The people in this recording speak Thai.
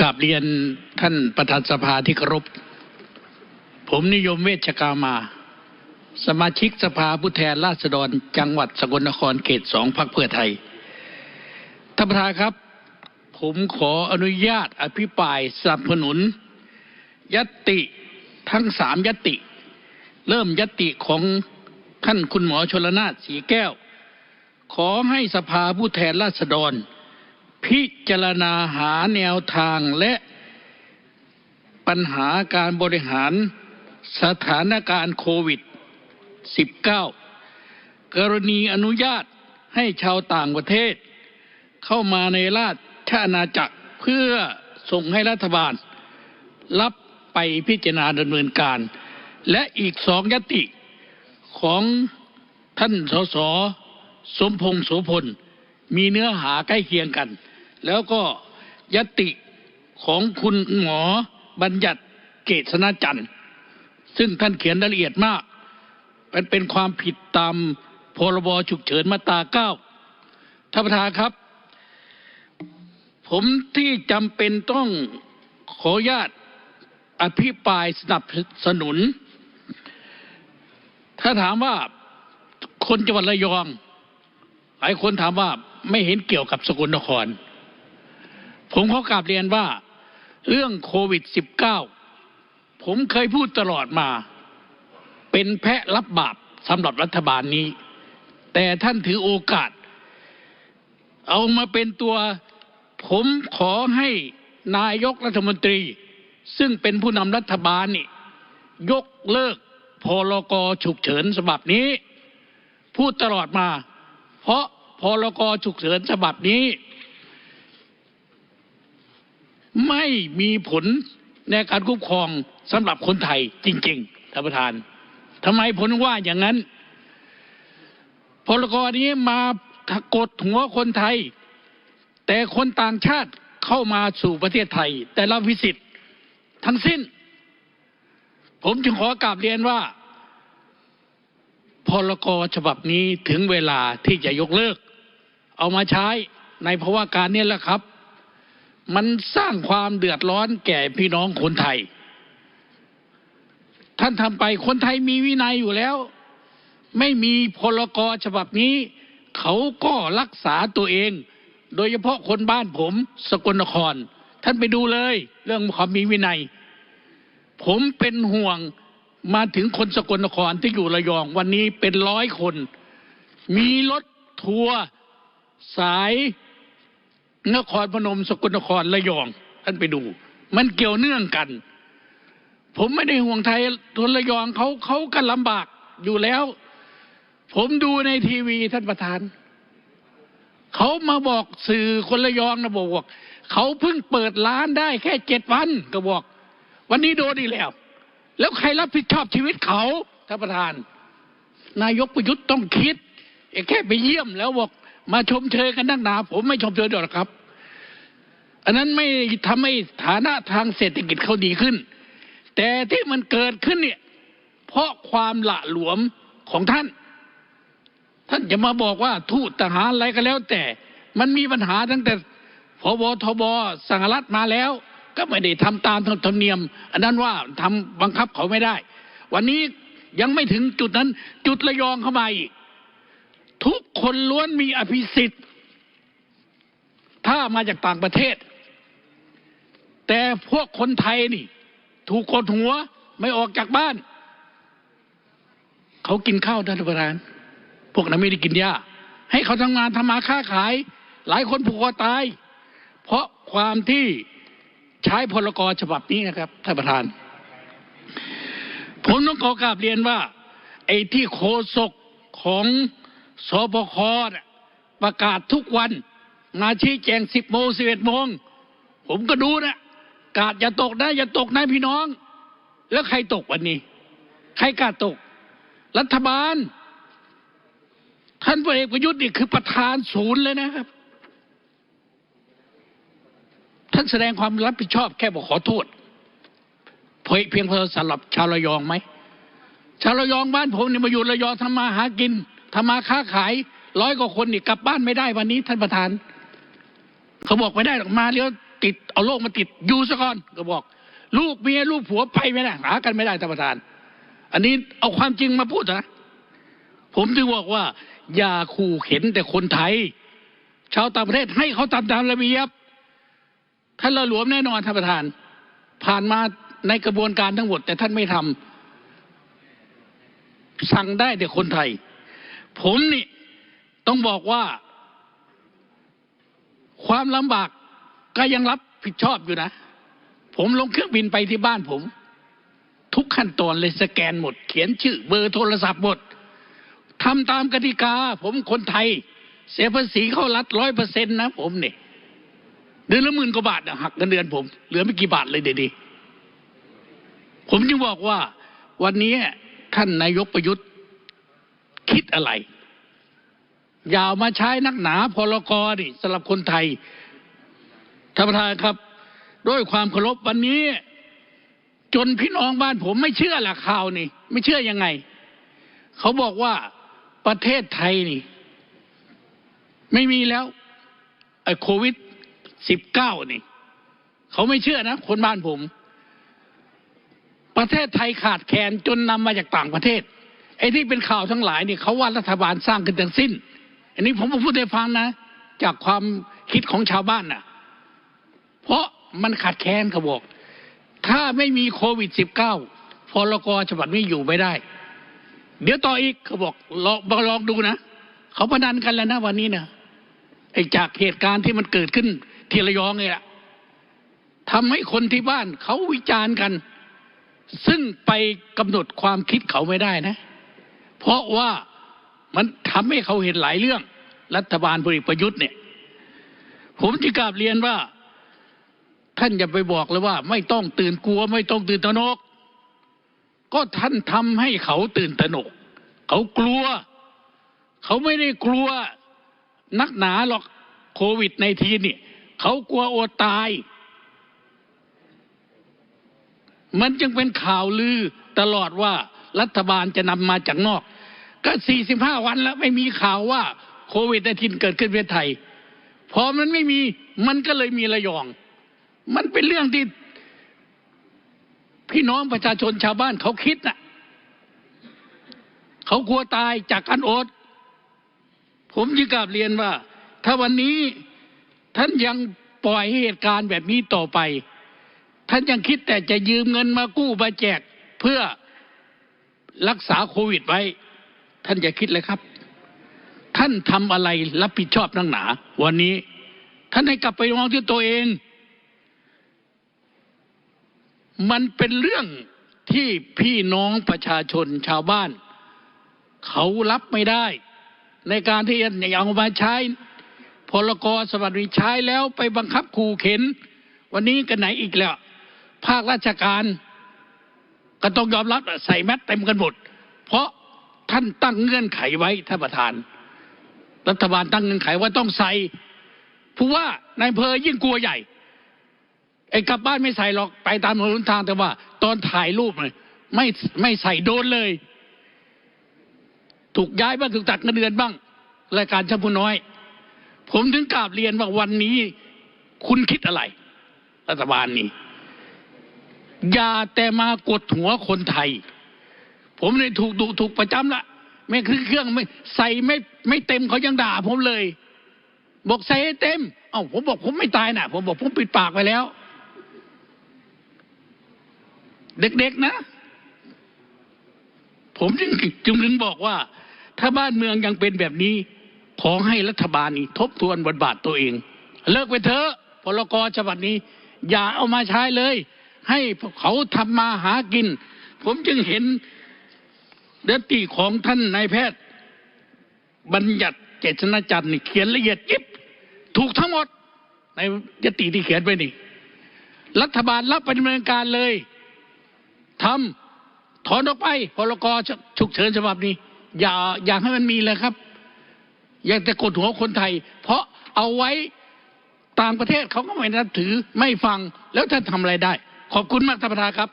กราบเรียนท่านประธานสภาที่เคารพผมนิยมเวชกามา สมาชิกสภาผู้แทนราษฎรจังหวัดสกลนครเขตสองพักเพื่อไทยท่านประธานครับ ผมขออนุญาตอภิปรายสนับสนุน ยติทั้งสามยติ เริ่มยติของท่านคุณหมอชลนาถสีแก้ว ขอให้สภาผู้แทนราษฎร พิจารณาหาแนวทางและปัญหาการบริหารสถานการณ์โควิด 19 กรณีอนุญาตให้ชาวต่างประเทศ เข้ามาในราชอาณาจักรเพื่อส่งให้รัฐบาล รับไปพิจารณาดำเนินการ และอีกสองยติของท่านสสสมพงษ์โสพลมีเนื้อหาใกล้เคียงกัน แล้วก็ยติของคุณหมอบัญญัติเกษณจันทร์ ซึ่งท่านเขียนรายละเอียดมาก มันเป็นความผิดตามพรบฉุกเฉินมาตราเก้าท่านประธานครับ ผมที่จำเป็นต้องขออนุญาตอภิปรายสนับสนุน ถ้าถามว่าคนจังหวัดระยอง หลายคนถามว่าไม่เห็นเกี่ยวกับสกลนคร ผมขอกราบเรียนว่าเรื่องโควิด -19 ผมเคยพูดตลอดมา เป็นแพะรับบาปสำหรับรัฐบาลนี้ แต่ท่านถือโอกาส เอามาเป็นตัวผมขอให้นายกรัฐมนตรี ซึ่งเป็นผู้นำรัฐบาลนี่ ยกเลิกพรกฉุกเฉินฉบับนี้ พูดตลอดมา เพราะพรกฉุกเฉินฉบับนี้ ไม่มีผลในการคุ้มครองสำหรับคนไทยจริงๆท่านประธานทำไมผลว่าอย่างนั้น พรกรนี้มากดหัวคนไทย แต่คนต่างชาติเข้ามาสู่ประเทศไทย แต่ละวิสิตทั้งสิ้น ผมจึงขอกราบเรียนว่าพรกฉบับนี้ถึงเวลาที่จะยกเลิก เอามาใช้ในภาวะการนี้แหละครับ มันสร้างความเดือดร้อนแก่พี่น้องคนไทย ท่านทำไปคนไทยมีวินัยอยู่แล้ว ไม่มีพรกรฉบับนี้ เขาก็รักษาตัวเอง โดยเฉพาะคนบ้านผมสกลนคร ท่านไปดูเลย เรื่องความมีวินัย ผมเป็นห่วงมาถึงคนสกลนครที่อยู่ระยองวันนี้เป็นร้อยคน มีรถทัวร์สาย นครพนมสกลนครระยองท่านไปดู มันเกี่ยวเนื่องกัน ผมไม่ได้ห่วงไทยทนระยองเขาเขากันลำบากอยู่แล้ว ผมดูในทีวีท่านประธานเขามาบอกสื่อคนระยองนะบอกว่าเขาเพิ่งเปิดร้านได้แค่เจ็ดวันก็บอก วันนี้โดนอีกแล้ว แล้วใครรับผิดชอบชีวิตเขาท่านประธาน นายกประยุทธ์ต้องคิดไอ้แค่ไปเยี่ยมแล้วบอก ชมเชยกันนักหนา ผมไม่ชมเชยหรอกครับ อันนั้นไม่ทำให้ฐานะทางเศรษฐกิจเขาดีขึ้น แต่ที่มันเกิดขึ้นเนี่ย เพราะความหละหลวมของท่าน ท่านจะมาบอกว่าทูตทหารอะไรก็แล้ว แต่มันมีปัญหาตั้งแต่พบทบสังรัฐมาแล้ว ก็ไม่ได้ทำตามธรรมเนียม อันนั้นว่าทำบังคับเขาไม่ได้ วันนี้ยังไม่ถึงจุดนั้นจุดระยองเข้ามาอีก ทุกคนล้วนมีอภิสิทธิ์ถ้ามาจากต่างประเทศ แต่พวกคนไทยนี่ ถูกกดหัวไม่ออกจากบ้าน เขากินข้าวท่านประธานพวกนั้นไม่ได้กินหญ้าให้เขาทำงานทำมาค้าขาย หลายคนผูกคอตาย เพราะความที่ใช้พลกรฉบับนี้นะครับท่านประธาน ผมต้องขอกราบเรียนว่า ไอ้ที่โคศกของ สบคประกาศทุกวัน มาชี้แจงสิบโมงสิบเอ็ดโมง ผมก็ดูนะกาดอย่าตกนะ อย่าตกนะพี่น้อง แล้วใครตกวันนี้ ใครกล้าตก รัฐบาล ท่านพลเอกประยุทธ์นี่คือประธานศูนย์เลยนะครับ ท่านแสดงความรับผิดชอบแค่บอกขอโทษเพียงเพียงพอสำหรับชาวระยองไหมชาวระยองบ้านผมเนี่ยมาอยู่ระยองทำมาหากิน ทำมาค้าขายร้อยกว่าคนนี่กลับบ้านไม่ได้วันนี้ท่านประธานเขาบอกไม่ได้หรอกมาเลี้ยวติดเอาโรคมาติดอยู่ซะก่อนก็บอก ลูกเมียลูกผัวไปไม่ได้หากันไม่ได้ท่านประธาน อันนี้เอาความจริงมาพูดนะผมจึงบอกว่า อย่าขู่เข็นแต่คนไทย ชาวต่างประเทศให้เขาทำตามระเบียบท่านละหลวมแน่นอนท่านประธาน ผ่านมาในกระบวนการทั้งหมด แต่ท่านไม่ทำสั่งได้แต่คนไทย ผมนี่ต้องบอกว่าความลำบากก็ยังรับผิดชอบอยู่นะ ผมลงเครื่องบินไปที่บ้านผม ทุกขั้นตอนเลยสแกนหมด เขียนชื่อเบอร์โทรศัพท์หมดทำตามกติกา ผมคนไทย เสียภาษีเข้ารัฐร้อยเปอร์เซ็นต์นะผมเนี่ยเดือนละหมื่นกว่าบาทหักเงินเดือนผม เหลือไม่กี่บาทเลยเดี๋ยวดีผมจึงบอกว่าวันนี้ท่านนายกประยุทธ์ คิดอะไรอย่าเอามาใช้นักหนาพลกรนี่สำหรับคนไทยท่านประธานครับ ด้วยความเคารพวันนี้ จนพี่น้องบ้านผมไม่เชื่อหละข่าวนี่ ไม่เชื่อยังไง เขาบอกว่าประเทศไทยนี่ ไม่มีแล้วไอ้โควิดสิบเก้านี่ เขาไม่เชื่อนะ คนบ้านผม ประเทศไทยขาดแคลนจนนำมาจากต่างประเทศ ไอ้ที่เป็นข่าวทั้งหลายเนี่ยเขาว่ารัฐบาลสร้างขึ้นทั้งสิ้น อันนี้ผมพูดให้ฟังนะ จากความคิดของชาวบ้านน่ะ เพราะมันขาดแคลนเขาบอก ถ้าไม่มีโควิดสิบเก้าพลกฉบับนี้อยู่ไม่ได้ เดี๋ยวต่ออีกเขาบอกลองลองดูนะ เขาพนันกันแล้วนะวันนี้นะไอ้จากเหตุการณ์ที่มันเกิดขึ้นที่ระยองเนี่ยทำให้คนที่บ้านเขาวิจารณ์กัน ซึ่งไปกำหนดความคิดเขาไม่ได้นะ เพราะว่ามันทำให้เขาเห็นหลายเรื่องรัฐบาลพลเอกประยุทธ์เนี่ย ผมจึงกราบเรียนว่า ท่านอย่าไปบอกเลยว่า ไม่ต้องตื่นกลัว ไม่ต้องตื่นตระหนก ก็ท่านทำให้เขาตื่นตระหนก เขากลัว เขาไม่ได้กลัวนักหนาหรอกโควิดในทีนี่เขากลัวอดตาย มันจึงเป็นข่าวลือตลอดว่า รัฐบาลจะนำมาจากนอก ก็45วันแล้วไม่มีข่าวว่าโควิดในทีนเกิดขึ้นในประเทศไทย พอมันไม่มีมันก็เลยมีระยอง มันเป็นเรื่องที่พี่น้องประชาชนชาวบ้านเขาคิดน่ะเขากลัวตายจากการอด ผมจึงกราบเรียนว่า ถ้าวันนี้ท่านยังปล่อยให้เหตุการณ์แบบนี้ต่อไป ท่านยังคิดแต่จะยืมเงินมากู้มาแจก เพื่อ รักษาโควิดไว้ท่านอย่าคิดเลยครับ ท่านทำอะไรรับผิดชอบนักหนา วันนี้ ท่านให้กลับไปมองที่ตัวเอง มันเป็นเรื่องที่พี่น้องประชาชนชาวบ้าน เขารับไม่ได้ ในการที่จะเอามาใช้พลกรสวัสดิใช้แล้วไปบังคับขู่เข็น วันนี้กันไหนอีกแล้ว ภาคราชการ ก็ต้องยอมรับใส่แมสเต็มกันหมดเพราะท่านตั้งเงื่อนไขไว้ท่านประธาน รัฐบาลตั้งเงื่อนไขว่าต้องใส่ผู้ว่านายอำเพอยิ่งกลัวใหญ่ไอ้กลับบ้านไม่ใส่หรอกไปตามถนนทางแต่ว่า ตอนถ่ายรูปเลยไม่ไม่ใส่โดนเลย ถูกย้ายบ้างถูกตัดเงินเดือนบ้างรายการชั้นผู้น้อย ผมถึงกราบเรียนว่าวันนี้ คุณคิดอะไร รัฐบาลนี้ อย่าแต่มากดหัวคนไทย ผมเลยถูกดุถูกประจำละไม่คือเครื่องไม่ใส่ไม่ไม่เต็มเขายังด่าผมเลย บอกใส่ให้เต็มเอ้าผมบอกผมไม่ตายนะผมบอกผมปิดปากไปแล้ว เด็กๆนะ ผมจึงจึงถึงบอกว่า ถ้าบ้านเมืองยังเป็นแบบนี้ ขอให้รัฐบาลนี้ทบทวนบทบาทตัวเอง เลิกไปเถอะพลกรฉบับนี้ อย่าเอามาใช้เลย ให้เขาทำมาหากิน ผมจึงเห็นเดติของท่านนายแพทย์ บัญญัติเจตนาจันทร์นี่เขียนละเอียดยิบถูกทั้งหมด ในยติที่เขียนไปนี่ รัฐบาลรับปฏิบัติการเลยทำถอนออกไปพลกฉุกเฉินฉบับนี้ อย่าอยากให้มันมีเลยครับ อยากแต่กดหัวคนไทย เพราะเอาไว้ต่างประเทศเขาก็ไม่นับถือไม่ฟังแล้วท่านทำอะไรได้ ขอบคุณมากท่านประธานครับ